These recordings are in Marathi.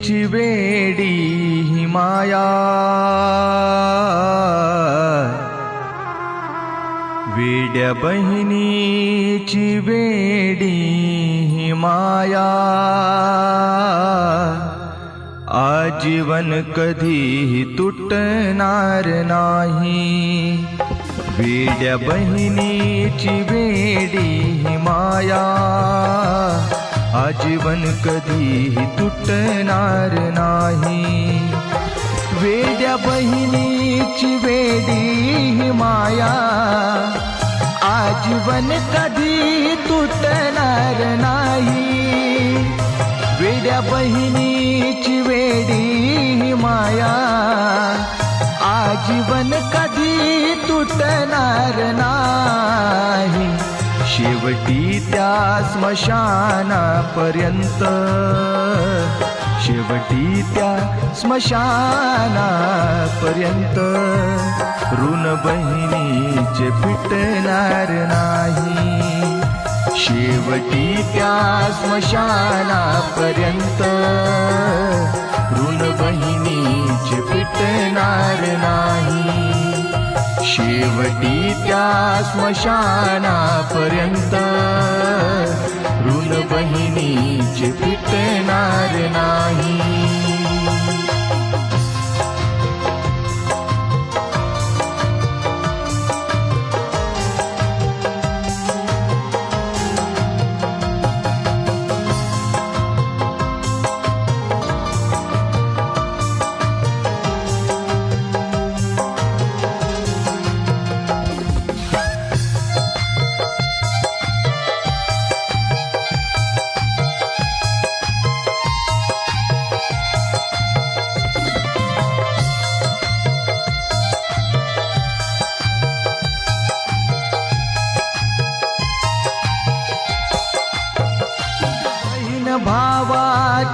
ची वेडी ही माया वेड्या बहिणीची वेडी ही माया आजीवन कधीही तुटणार नाही वेड्या बहिणीची वेडी ही माया आजीवन कधीही तुटणार नाही. वेड्या बहिणीची वेडी ही माया. आजीवन कधी तुटणार नाही. वेड्या बहिणीची वेडी ही माया. आजीवन कधी तुटणार नाही. शेवटी त्या स्मशानापर्यंत. शेवटी त्या स्मशानापर्यंत. ऋण बहिणीचे फिटणार नाही. शेवटी त्या स्मशानापर्यंत. ऋण बहिणीचे फिटणार नाही. शेवटी त्या स्मशानापर्यंत ऋण बहिणीचे फिटणार नाही.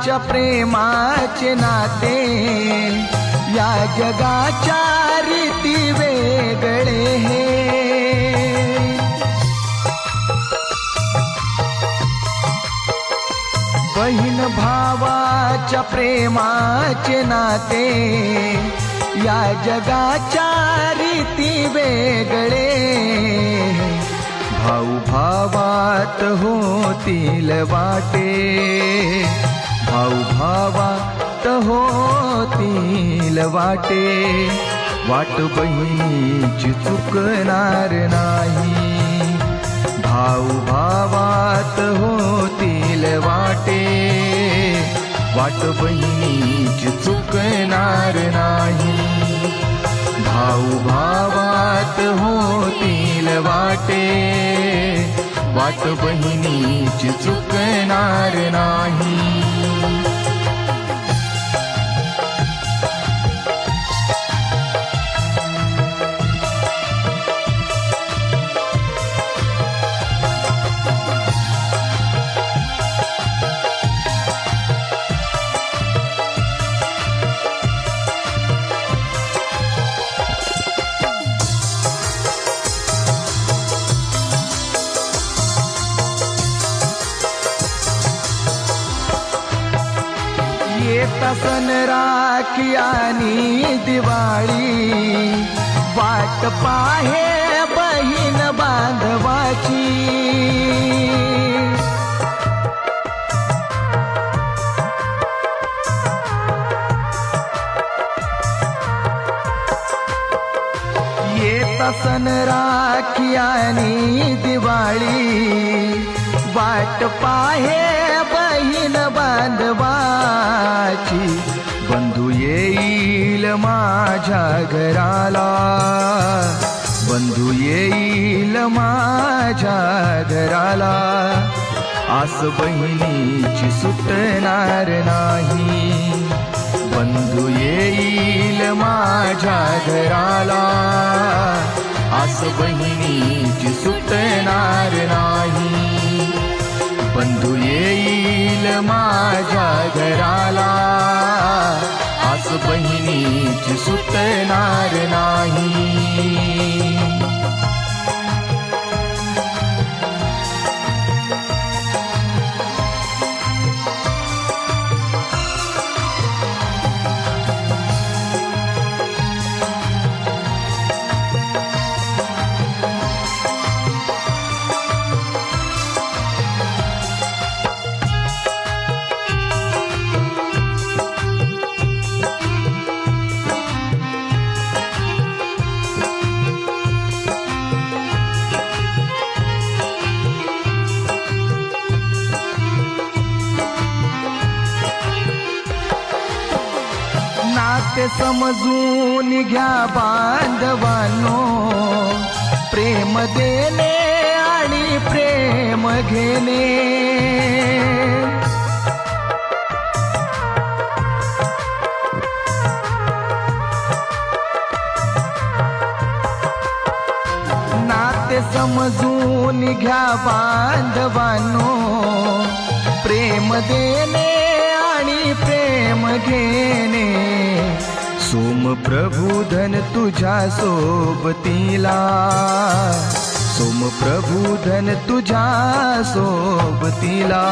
भावाच्या प्रेमाचे नाते या जगाच्या रीती वेगळे हे. बहीण भावाच्या प्रेमाचे नाते या जगाच्या रीती वेगळे भाऊ भावात होतील वाटे भाऊ भावात होतील वाटे. वाट बहिणीची चुकणार नाही. भाऊ भावात होतील वाटे. वाट बहिणीची चुकणार नाही. भाऊ भावात होतील वाटे. वाट बहिणीची चुकणार नाही. Thank you. येता सण राखी आणि दिवाळी. वाट पाहे बहीण बांधवाची. येता सण राखी आणि दिवाळी. वाट पाहे येईल बांधवाची. बंधू येईल माझ्या घराला. बंधू येईल माझ्या घराला. आस बहिणीची सुटणार नाही. बंधू येईल माझ्या घराला. आस बहिणीची सुटणार नाही. बंधू येईल माझ्या घराला. आज बहिणीची सुटणार नाही. समजून घ्या बांधवानो. प्रेम देणे आणि प्रेम घेणे. नाते समजून घ्या बांधवानो. प्रेम देणे आणि प्रेम घेणे. सोम प्रभुधन तुझ्या सोबतीला. सोम प्रभुधन तुझ्या सोबतीला.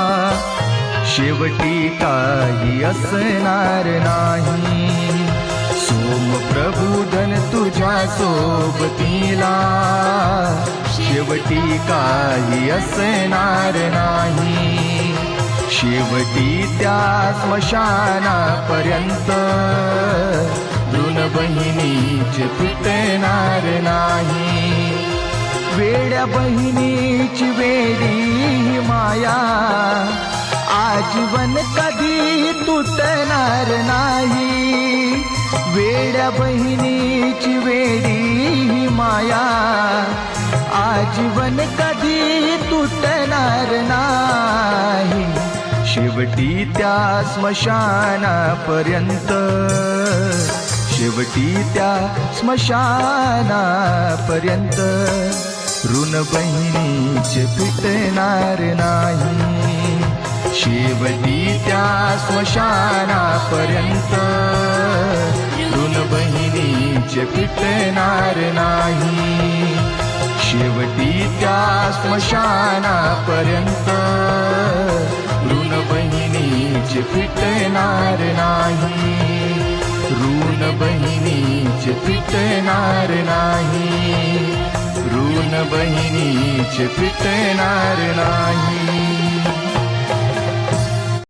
शेवटी काही असणार नाही. सोम प्रभुधन तुझ्या सोबतीला. शेवटी काही असणार नाही. शेवटी त्या स्मशानापर्यंत बहिणीचे पिटणार नाही. वेड्या बहिणीची वेडी ही माया. आजीवन कधी तुटणार नाही. वेड्या बहिणीची वेडी ही माया. आजीवन कधी तुटणार नाही. शेवटी त्या स्मशानापर्यंत शेवटी त्या स्मशानापर्यंत ऋण बहिणीचे फिटणार नाही. शेवटी त्या स्मशानापर्यंत ऋण बहिणीचे फिटणार नाही. शेवटी त्या स्मशानापर्यंत ऋण बहिणीचे फिटणार नाही. ऋण बहिणीच फिटणार नाही. ऋण बहिणीच फिटणार नाही.